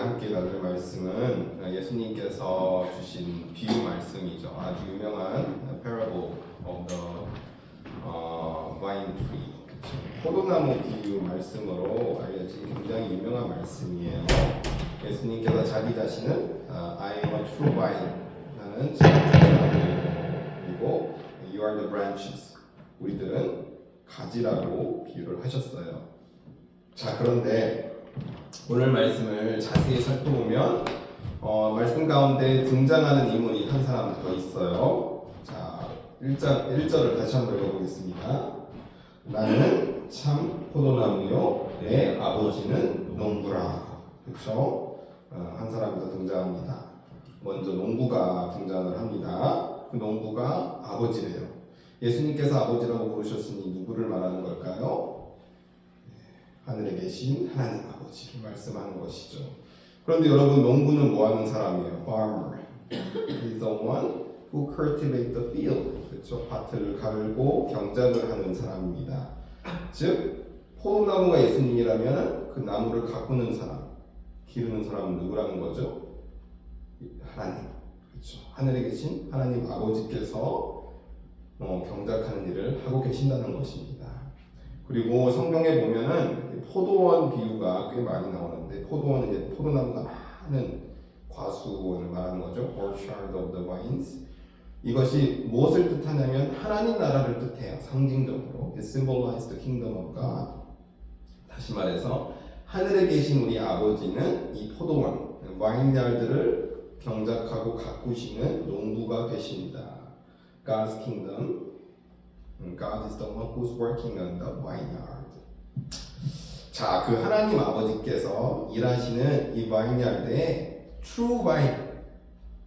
함께 나눌 말씀은 예수님께서 주신 비유 말씀이죠. 아주 유명한 parable of the 어, vine tree. 포도나무 비유 말씀으로 알려진 굉장히 유명한 말씀이에요. 예수님께서 자기 자신은 아, I am a true vine. 나는 포도나무이고 You are the branches. 우리들은 가지라고 비유를 하셨어요. 자 그런데 오늘 말씀을 자세히 살펴보면 어, 말씀 가운데 등장하는 인물이 한 사람 더 있어요. 자 1절, 1절을 다시 한번 읽어보겠습니다. 나는 참 포도나무요 내 아버지는 농부라. 그렇죠? 어, 한 사람이 더 등장합니다. 먼저 농부가 등장을 합니다. 그 농부가 아버지래요. 예수님께서 아버지라고 부르셨으니 누구를 말하는 걸까요? 하늘에 계신 하나님 지를 말씀하는 것이죠. 그런데 여러분 농부는 뭐 하는 사람이에요? Farmer. He's the one who cultivate the field. 그렇죠? 밭을 갈고 경작을 하는 사람입니다. 즉 포도나무가 예수님이라면 그 나무를 가꾸는 사람, 기르는 사람은 누구라는 거죠? 하나님. 그렇죠. 하늘에 계신 하나님 아버지께서 어, 경작하는 일을 하고 계신다는 것입니다. 그리고 성경에 보면은 포도원 비유가 꽤 많이 나오는데 포도원은 이제 포도나무가 많은 과수원을 말하는 거죠. Orchard of the vines. 이것이 무엇을 뜻하냐면 하나님 나라를 뜻해요. 상징적으로. It symbolizes the kingdom of God. 다시 말해서 하늘에 계신 우리 아버지는 이 포도원, 와인야드를 경작하고 가꾸시는 농부가 계십니다. God's kingdom God is the one who's working on the vineyard. 자, 그 하나님 아버지께서 일하시는 이 와인야드에 true vine,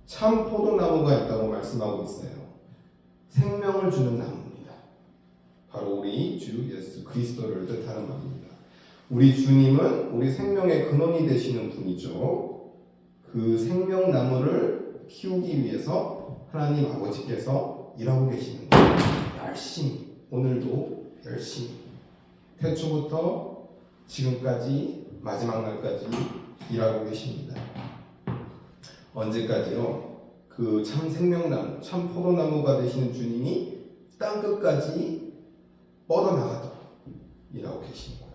참 포도나무가 있다고 말씀하고 있어요. 생명을 주는 나무입니다. 바로 우리 주 예수 그리스도를 뜻하는 말입니다. 우리 주님은 우리 생명의 근원이 되시는 분이죠. 그 생명나무를 키우기 위해서 하나님 아버지께서 일하고 계시는 거예요. 열심히 오늘도 열심히 태초부터 지금까지 마지막 날까지 일하고 계십니다. 언제까지요? 그 참 생명나무, 참 포도나무가 되시는 주님이 땅 끝까지 뻗어나가도록 일하고 계시는 거예요.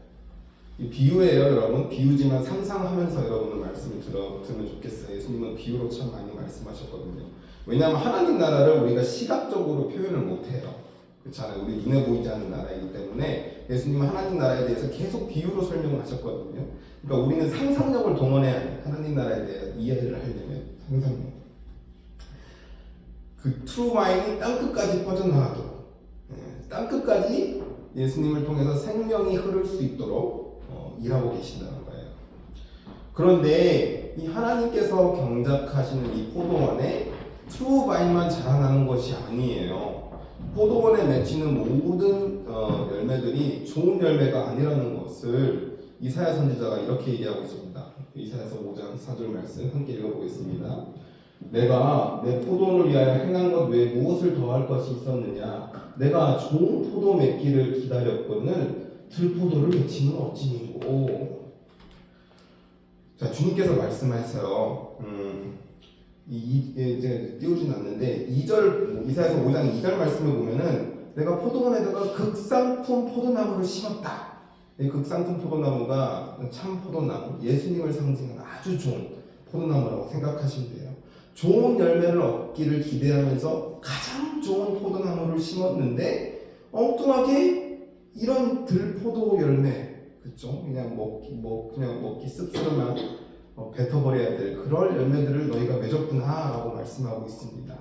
이 비유예요, 여러분. 비유지만 상상하면서 여러분은 말씀을 들으면 좋겠어요. 예수님은 비유로 참 많이 말씀하셨거든요. 왜냐하면 하나님 나라를 우리가 시각적으로 표현을 못해요. 그렇잖아요. 우리 눈에 보이지 않는 나라이기 때문에 예수님은 하나님 나라에 대해서 계속 비유로 설명을 하셨거든요. 그러니까 우리는 상상력을 동원해야 해요. 하나님 나라에 대해 이해를 하려면 상상력. 그 트루 와인이 땅 끝까지 뻗어나가도록 예, 땅 끝까지 예수님을 통해서 생명이 흐를 수 있도록 어, 일하고 계신다는 거예요. 그런데 이 하나님께서 경작하시는 이 포도원에 트루 와인만 자라나는 것이 아니에요. 포도원에 맺히는 모든 어, 열매들이 좋은 열매가 아니라는 것을 이사야 선지자가 이렇게 얘기하고 있습니다. 이사야서 5장 4절 말씀 함께 읽어보겠습니다. 내가 내 포도를 위하여 행한 것 외에 무엇을 더할 것이 있었느냐? 내가 좋은 포도 맺기를 기다렸거늘 들포도를 맺히는 어찌니고? 자 주님께서 말씀하세요. 음, 이, 이 이제 띄우진 않는데 2절 이사야서 5장 2절 말씀을 보면은 내가 포도원에다가 극상품 포도나무를 심었다. 이 극상품 포도나무가 참 포도나무, 예수님을 상징하는 아주 좋은 포도나무라고 생각하시면 돼요. 좋은 열매를 얻기를 기대하면서 가장 좋은 포도나무를 심었는데 엉뚱하게 이런 들포도 열매, 그죠? 그냥 먹기 뭐 그냥 먹기 씁쓸한 어, 뱉어버려야 될 그럴 열매들을 너희가 맺었구나 라고 말씀하고 있습니다.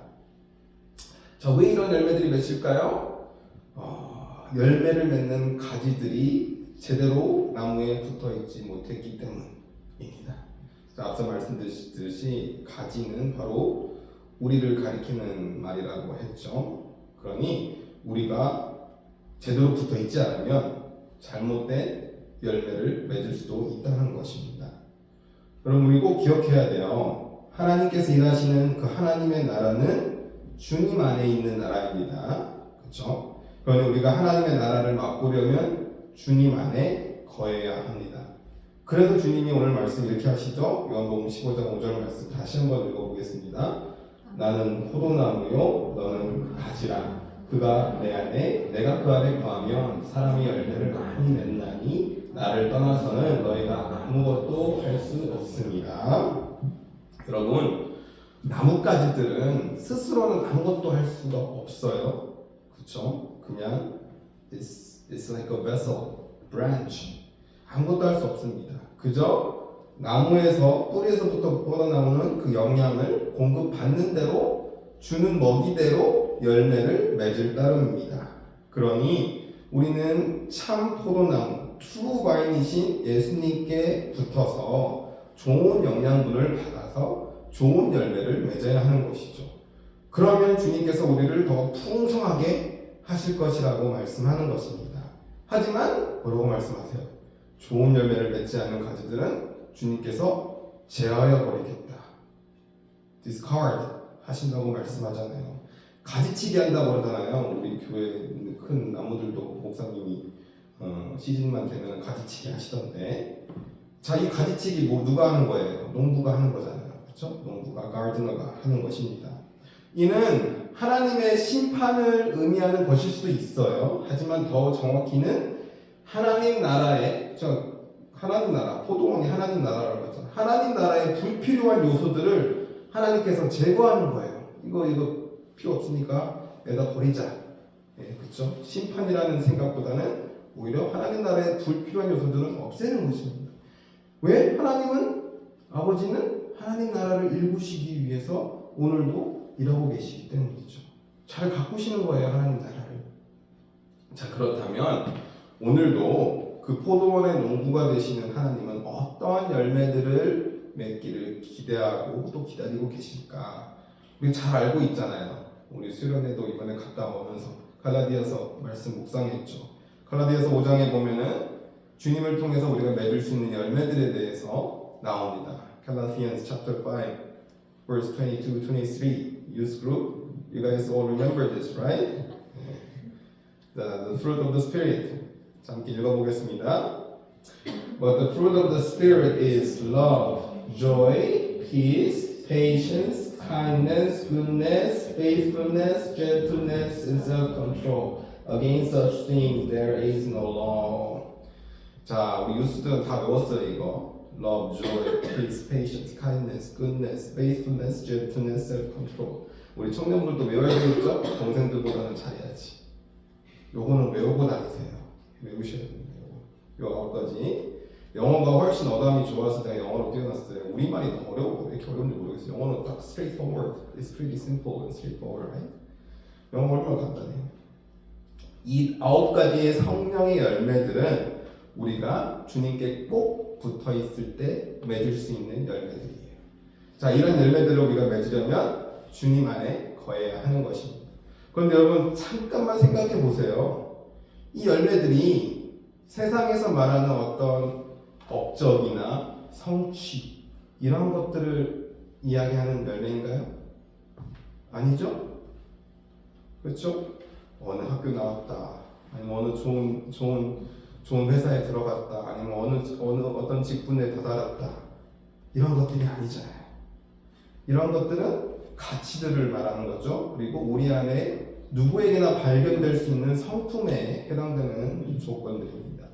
자, 왜 이런 열매들이 맺힐까요? 어, 열매를 맺는 가지들이 제대로 나무에 붙어 있지 못했기 때문입니다. 자, 앞서 말씀드렸듯이 가지는 바로 우리를 가리키는 말이라고 했죠. 그러니 우리가 제대로 붙어 있지 않으면 잘못된 열매를 맺을 수도 있다는 것입니다. 여러분 우리 꼭 기억해야 돼요. 하나님께서 일하시는 그 하나님의 나라는 주님 안에 있는 나라입니다. 그렇죠? 그러니 우리가 하나님의 나라를 맛보려면 주님 안에 거해야 합니다. 그래서 주님이 오늘 말씀 이렇게 하시죠. 요한복음 15장 5절 말씀 다시 한번 읽어보겠습니다. 나는 포도나무요, 너는 가지라. 그가 내 안에, 내가 그 안에 거하면 사람이 열매를 많이 맺나니 나를 떠나서는 너희가 아무것도 할 수 없습니다. 여러분, 나뭇가지들은 스스로는 아무것도 할 수가 없어요. 그렇죠? 그냥 it's, it's like a vessel, branch. 아무것도 할 수 없습니다. 그저 나무에서 뿌리에서부터 뻗어나오는 그 영양을 공급받는 대로 주는 먹이대로 열매를 맺을 따름입니다. 그러니 우리는 참 포도나무 트루 바인이신 예수님께 붙어서 좋은 영양분을 받아서 좋은 열매를 맺어야 하는 것이죠. 그러면 주님께서 우리를 더 풍성하게 하실 것이라고 말씀하는 것입니다. 하지만 뭐라고 말씀하세요? 좋은 열매를 맺지 않는 가지들은 주님께서 제하여 버리겠다. discard 하신다고 말씀하잖아요. 가지치기 한다고 그러잖아요. 우리 교회 큰 나무들도 목사님이 어, 시즌만 되면 가지치기 하시던데 자 이 가지치기 뭐 누가 하는 거예요? 농부가 하는 거잖아요. 그렇죠? 농부가 가르드너가 하는 것입니다. 이는 하나님의 심판을 의미하는 것일 수도 있어요. 하지만 더 정확히는 하나님 나라의 저 하나님 나라 포도원이 하나님 나라라고 했잖아요. 하나님 나라의 불필요한 요소들을 하나님께서 제거하는 거예요. 이거 이거 필요 없으니까 내다 버리자. 예, 그렇죠? 심판이라는 생각보다는 오히려 하나님 나라의 불필요한 요소들은 없애는 것입니다. 왜? 하나님은 아버지는 하나님 나라를 일구시기 위해서 오늘도 일하고 계시기 때문이죠. 잘 가꾸시는 거예요, 하나님 나라를. 자, 그렇다면 오늘도 그 포도원의 농부가 되시는 하나님은 어떠한 열매들을 맺기를 기대하고 또 기다리고 계실까? 우리 잘 알고 있잖아요. 우리 수련회도 이번에 갔다 오면서 갈라디아서 말씀 묵상했죠. 갈라디아서 5장에 보면은 주님을 통해서 우리가 맺을 수 있는 열매들에 대해서 나옵니다. Galatians chapter 5 verse 22 23 youth group you guys all remember this right? The, the fruit of the spirit 자, 함께 읽어보겠습니다. But the fruit of the spirit is love, joy, peace, patience, kindness, goodness, faithfulness, gentleness, and self-control. Against such things there is no law. 자, 우리 유스들은 다 외웠어요 이거. Love, joy, peace, patience, kindness, goodness, faithfulness, gentleness, self-control. 우리 청년들도 외워야 되겠죠? 동생들보다는 잘해야지. 요거는 외우고 다니세요. 외우셔야 됩니다. 요 아홉 가지. 영어가 훨씬 어감이 좋아서 내가 영어로 뛰어났어요. 우리말이 더 어려워. 왜 이렇게 어려운지 모르겠어요. 영어는 딱 straightforward. It's pretty simple and straightforward, right? 영어 얼마나 간단해요. 이 아홉 가지의 성령의 열매들은 우리가 주님께 꼭 붙어 있을 때 맺을 수 있는 열매들이에요. 자, 이런 열매들을 우리가 맺으려면 주님 안에 거해야 하는 것입니다. 그런데 여러분 잠깐만 생각해 보세요. 이 열매들이 세상에서 말하는 어떤 업적이나 성취 이런 것들을 이야기하는 열매인가요? 아니죠? 그렇죠? 어느 학교 나왔다, 아니면 어느 좋은 좋은 좋은 회사에 들어갔다, 아니면 어느 어느 어떤 직분에 도달했다 이런 것들이 아니잖아요. 이런 것들은 가치들을 말하는 거죠. 그리고 우리 안에 누구에게나 발견될 수 있는 성품에 해당되는 조건들입니다.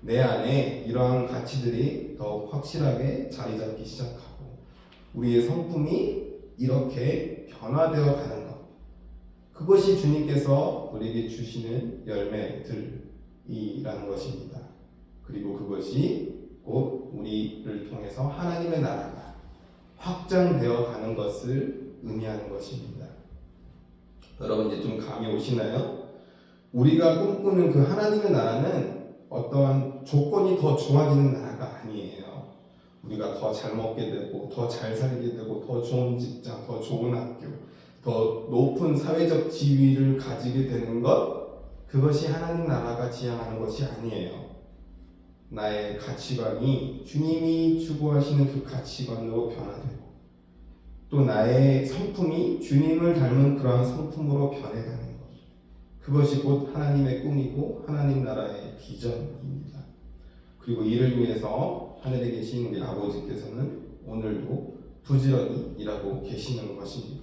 내 안에 이러한 가치들이 더 확실하게 자리 잡기 시작하고 우리의 성품이 이렇게 변화되어 가는 것. 그것이 주님께서 우리에게 주시는 열매들이라는 것입니다. 그리고 그것이 곧 우리를 통해서 하나님의 나라가 확장되어 가는 것을 의미하는 것입니다. 여러분 이제 좀 감이 오시나요? 우리가 꿈꾸는 그 하나님의 나라는 어떠한 조건이 더 좋아지는 나라가 아니에요. 우리가 더 잘 먹게 되고, 더 잘 살게 되고, 더 좋은 직장, 더 좋은 학교, 더 높은 사회적 지위를 가지게 되는 것, 그것이 하나님 나라가 지향하는 것이 아니에요. 나의 가치관이 주님이 추구하시는 그 가치관으로 변화되고, 또 나의 성품이 주님을 닮은 그러한 성품으로 변해가는 것. 그것이 곧 하나님의 꿈이고 하나님 나라의 비전입니다. 그리고 이를 위해서 하늘에 계신 우리 아버지께서는 오늘도 부지런히 일하고 계시는 것입니다.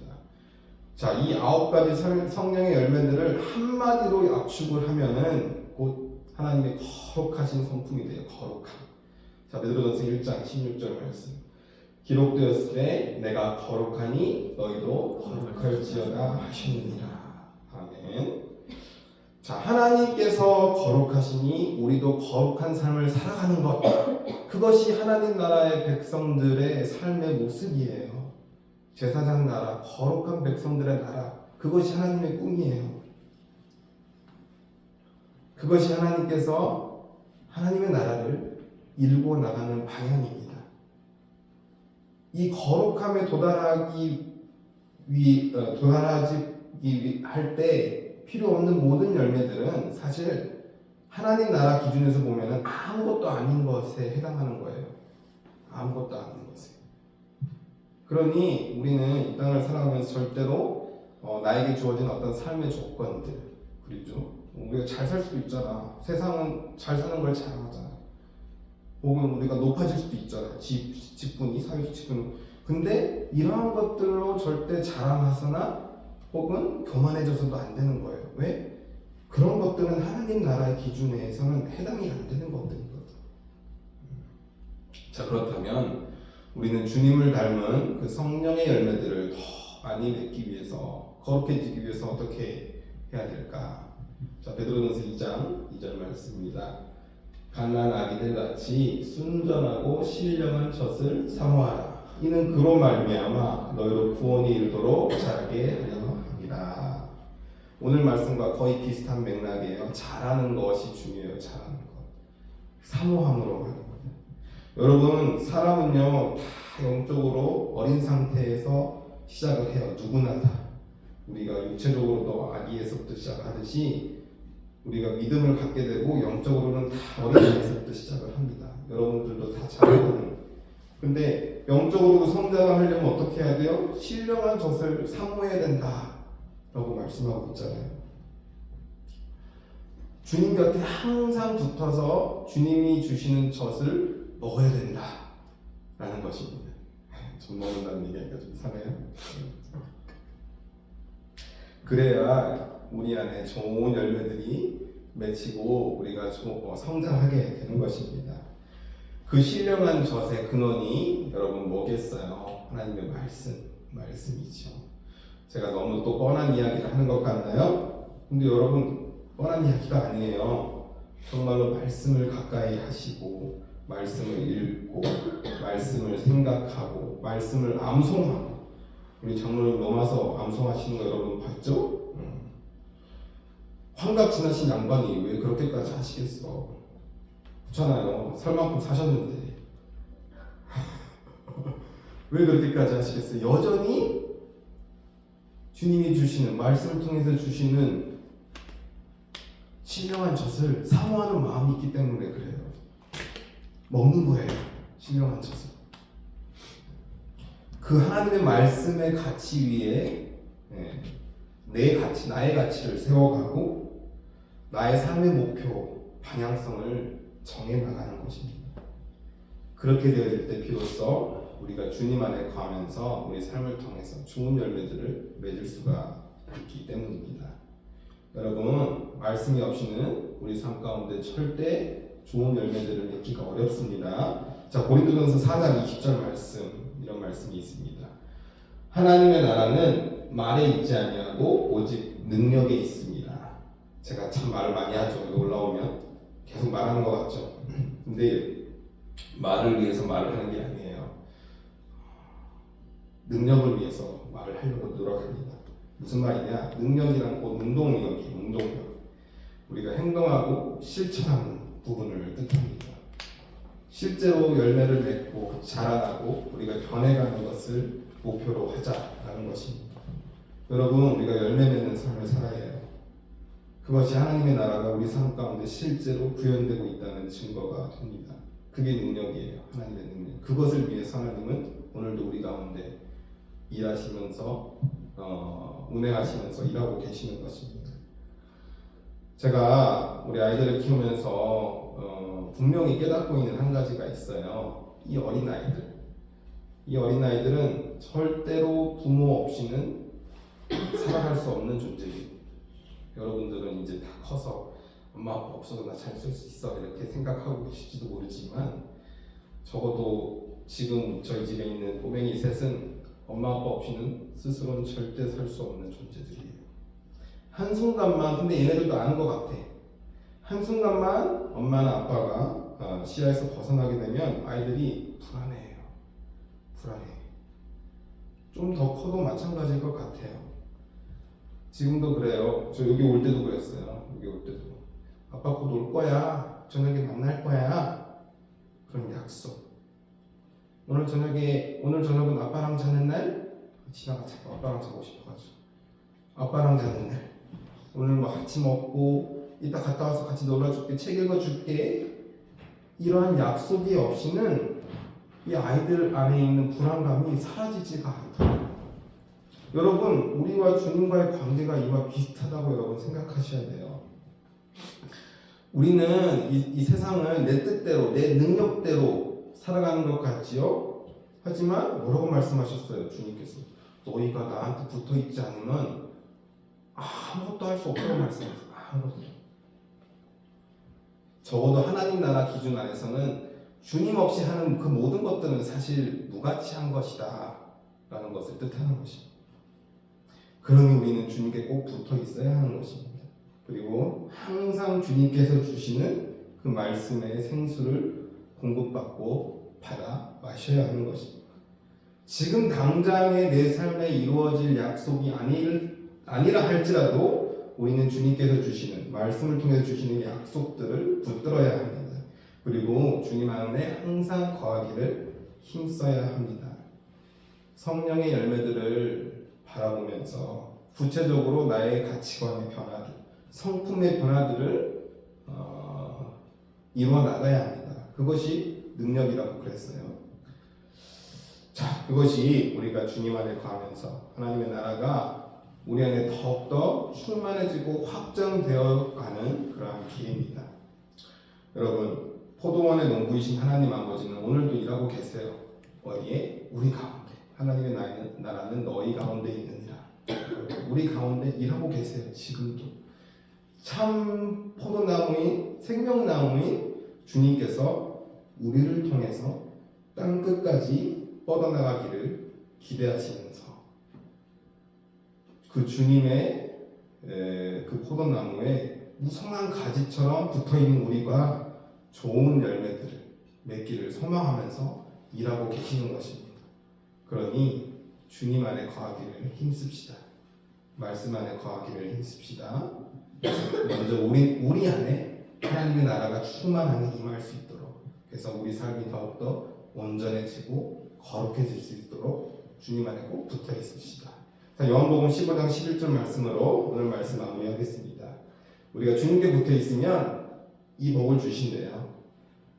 자, 이 아홉 가지 설- 성령의 열매들을 한마디로 압축을 하면은 곧 하나님의 거룩하신 성품이 돼요. 거룩함. 자, 베드로전서 1장 16절 말씀. 기록되었을 때 내가 거룩하니 너희도 거룩할지어다 하셨느니라. 아멘. 자, 하나님께서 거룩하시니 우리도 거룩한 삶을 살아가는 것. 그것이 하나님 나라의 백성들의 삶의 모습이에요. 제사장 나라, 거룩한 백성들의 나라. 그것이 하나님의 꿈이에요. 그것이 하나님께서 하나님의 나라를 이루고 나가는 방향입니다. 이 거룩함에 도달하기 위 어, 도달하기 할 때 필요 없는 모든 열매들은 사실 하나님 나라 기준에서 보면은 아무것도 아닌 것에 해당하는 거예요. 아무것도 아닌 것에. 그러니 우리는 이 땅을 살아가면서 절대로 어, 나에게 주어진 어떤 삶의 조건들 그리죠. 우리가 잘 살 수도 있잖아. 세상은 잘 사는 걸 자랑하잖아. 혹은 우리가 높아질 수도 있잖아. 집, 직분이, 사회적 직분. 근데 이러한 것들로 절대 자랑하거나 혹은 교만해져서도 안 되는 거예요. 왜? 그런 것들은 하나님 나라의 기준에서는 해당이 안 되는 것들이거든. 자, 그렇다면 우리는 주님을 닮은 그 성령의 열매들을 더 많이 맺기 위해서 거룩해지기 위해서 어떻게 해야 될까? 자, 베드로전서 2장 2절 말씀입니다. 갓난 아기들 같이 순전하고 신령한 젖을 사모하라. 이는 그로 말미암아 너희로 구원이 이르도록 자라게 하려 합니다. 오늘 말씀과 거의 비슷한 맥락이에요. 잘하는 것이 중요해요. 잘하는 것. 사모함으로. 여러분 사람은요 다 영적으로 어린 상태에서 시작을 해요. 누구나 다. 우리가 육체적으로도 아기에서부터 시작하듯이 우리가 믿음을 갖게 되고 영적으로는 다 어린아이에서부터 시작을 합니다. 여러분들도 다 잘하는. 근데 영적으로도 성장을 하려면 어떻게 해야 돼요? 신령한 젖을 사모해야 된다. 라고 말씀하고 있잖아요. 주님 곁에 항상 붙어서 주님이 주시는 젖을 먹어야 된다. 라는 것입니다. 젖 먹는다는 얘기가 좀 이상해요. 그래야 우리 안에 좋은 열매들이 맺히고 우리가 좀, 어, 성장하게 되는 것입니다. 그 신령한 젖의 근원이 여러분 뭐겠어요? 하나님의 말씀, 말씀이죠. 제가 너무 또 뻔한 이야기를 하는 것 같나요? 근데 여러분 뻔한 이야기가 아니에요. 정말로 말씀을 가까이 하시고 말씀을 읽고 말씀을 생각하고 말씀을 암송하고 우리 장로님 넘어서 암송하시는 거 여러분 봤죠? 음. 환갑 지나신 양반이 왜 그렇게까지 하시겠어? 그렇잖아요. 살 만큼 사셨는데 왜 그렇게까지 하시겠어요? 여전히 주님이 주시는 말씀을 통해서 주시는 신령한 젖을 사모하는 마음이 있기 때문에 그래요. 먹는 거예요. 신령한 젖을. 그 하나님의 말씀의 가치 위에 예, 내 가치, 나의 가치를 세워가고 나의 삶의 목표, 방향성을 정해 나가는 것입니다. 그렇게 되어질 때 비로소 우리가 주님 안에 거하면서 우리 삶을 통해서 좋은 열매들을 맺을 수가 있기 때문입니다. 여러분 말씀이 없이는 우리 삶 가운데 절대 좋은 열매들을 맺기가 어렵습니다. 자 고린도전서 4장 20절 말씀 이런 말씀이 있습니다. 하나님의 나라는 말에 있지 아니하고 오직 능력에 있습니다. 제가 참 말을 많이 하죠. 올라오면 계속 말하는 것 같죠. 근데 말을 위해서 말을 하는 게 아니에요. 능력을 위해서 말을 하려고 노력합니다. 무슨 말이냐? 능력이란 곧 운동력이 운동력. 우리가 행동하고 실천하는 부분을 뜻합니다. 실제로 열매를 맺고 자라나고 우리가 변해가는 것을 목표로 하자라는 것입니다. 여러분 우리가 열매 맺는 삶을 살아야 해요. 그것이 하나님의 나라가 우리 삶 가운데 실제로 구현되고 있다는 증거가 됩니다. 그게 능력이에요. 하나님의 능력. 그것을 위해서 하나님은 오늘도 우리 가운데 일하시면서 어, 운행하시면서 일하고 계시는 것입니다. 제가 우리 아이들을 키우면서 어, 분명히 깨닫고 있는 한 가지가 있어요. 이 어린 아이들, 이 어린 아이들은 절대로 부모 없이는 살아갈 수 없는 존재예요. 여러분들은 이제 다 커서 엄마 아빠 없어도 나 잘 쓸 수 있어 이렇게 생각하고 계실지도 모르지만 적어도 지금 저희 집에 있는 꼬맹이 셋은 엄마 아빠 없이는 스스로는 절대 살 수 없는 존재들이에요. 한순간만 근데 얘네들도 아는 것 같아. 한순간만 엄마나 아빠가 어, 시야에서 벗어나게 되면 아이들이 불안해해요. 불안해. 좀 더 커도 마찬가지일 것 같아요. 지금도 그래요. 저 여기 올 때도 그랬어요. 여기 올 때도. 아빠 곧 올 거야. 저녁에 만날 거야. 그런 약속. 오늘 저녁에 오늘 저녁은 아빠랑 자는 날 지나가 자꾸 아빠랑 자고 싶어가지고 아빠랑 자는 날 오늘 뭐 같이 먹고 이따 갔다 와서 같이 놀아줄게 책 읽어줄게 이러한 약속이 없이는 이 아이들 안에 있는 불안감이 사라지지가 않더라고요. 여러분 우리와 주님과의 관계가 이와 비슷하다고 여러분 생각하셔야 돼요. 우리는 이, 이 세상을 내 뜻대로 내 능력대로 살아가는 것 같지요. 하지만 뭐라고 말씀하셨어요 주님께서 너희가 나한테 붙어 있지 않으면 아무것도 할 수 없다고 말씀하셨어요. 아무것도. 적어도 하나님 나라 기준 안에서는 주님 없이 하는 그 모든 것들은 사실 무가치한 것이다 라는 것을 뜻하는 것입니다. 그러니 우리는 주님께 꼭 붙어 있어야 하는 것입니다. 그리고 항상 주님께서 주시는 그 말씀의 생수를 공급받고 받아 마셔야 하는 것입니다. 지금 당장의 내 삶에 이루어질 약속이 아닐, 아니라 할지라도 우리는 주님께서 주시는 말씀을 통해 주시는 약속들을 붙들어야 합니다. 그리고 주님 안에 항상 거하기를 힘써야 합니다. 성령의 열매들을 바라보면서 구체적으로 나의 가치관의 변화들, 성품의 변화들을 어, 이루어 나가야 합니다. 그것이 능력이라고 그랬어요. 자, 그것이 우리가 주님 안에 거하면서 하나님의 나라가 우리 안에 더욱더 충만해지고 확장되어 가는 그러한 길입니다. 여러분, 포도원의 농부이신 하나님 아버지는 오늘도 일하고 계세요. 어디에? 우리 가운데. 하나님의 나라는, 너희 가운데 있느니라. 우리 가운데 일하고 계세요. 지금도. 참 포도나무인 생명나무인 주님께서 우리를 통해서 땅 끝까지 뻗어나가기를 기대하시면서 그 주님의 에, 그 포도나무에 무성한 가지처럼 붙어 있는 우리가 좋은 열매들을 맺기를 소망하면서 일하고 계시는 것입니다. 그러니 주님 안에 거하기를 힘씁시다. 말씀 안에 거하기를 힘씁시다. 먼저 우리 우리 안에 하나님의 나라가 충만하게 임할 수 있도록 그래서 우리 삶이 더욱더 온전해지고 거룩해질 수 있도록 주님 안에 꼭 붙어 있읍시다. 자, 요한복음 15장 11절 말씀으로 오늘 말씀 마무리하겠습니다. 우리가 주님께 붙어 있으면 이 복을 주신대요.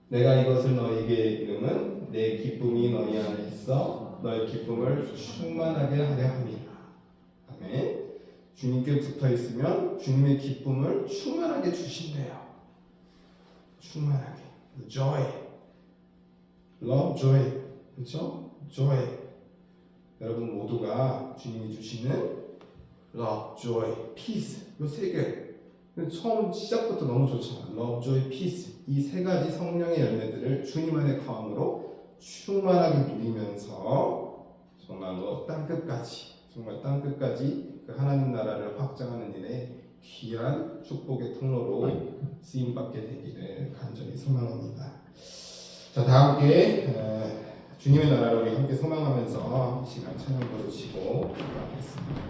내가 이것을 너에게 이름은 내 기쁨이 너희 안에 있어 너의 기쁨을 충만하게 하려 함이라. 아멘. 주님께 붙어 있으면 주님의 기쁨을 충만하게 주신대요. 충만하게. joy. love, joy. 그렇죠? joy. 여러분 모두가 주님이 주시는 love, joy, peace. 이세 개. 처음 시작부터 너무 좋잖아. love, joy, peace. 이 세 가지 성령의 열매들을 주님 안에 거함으로 충만하게 누리면서 정말로 땅 끝까지 정말 땅 끝까지 그 하나님 나라를 확장하는 일에 귀한 축복의 통로로 쓰임 받게 되기를 간절히 소망합니다. 자, 다 함께 에, 주님의 우리 함께 소망하면서 이 시간 찬양 부르시고 기도하겠습니다.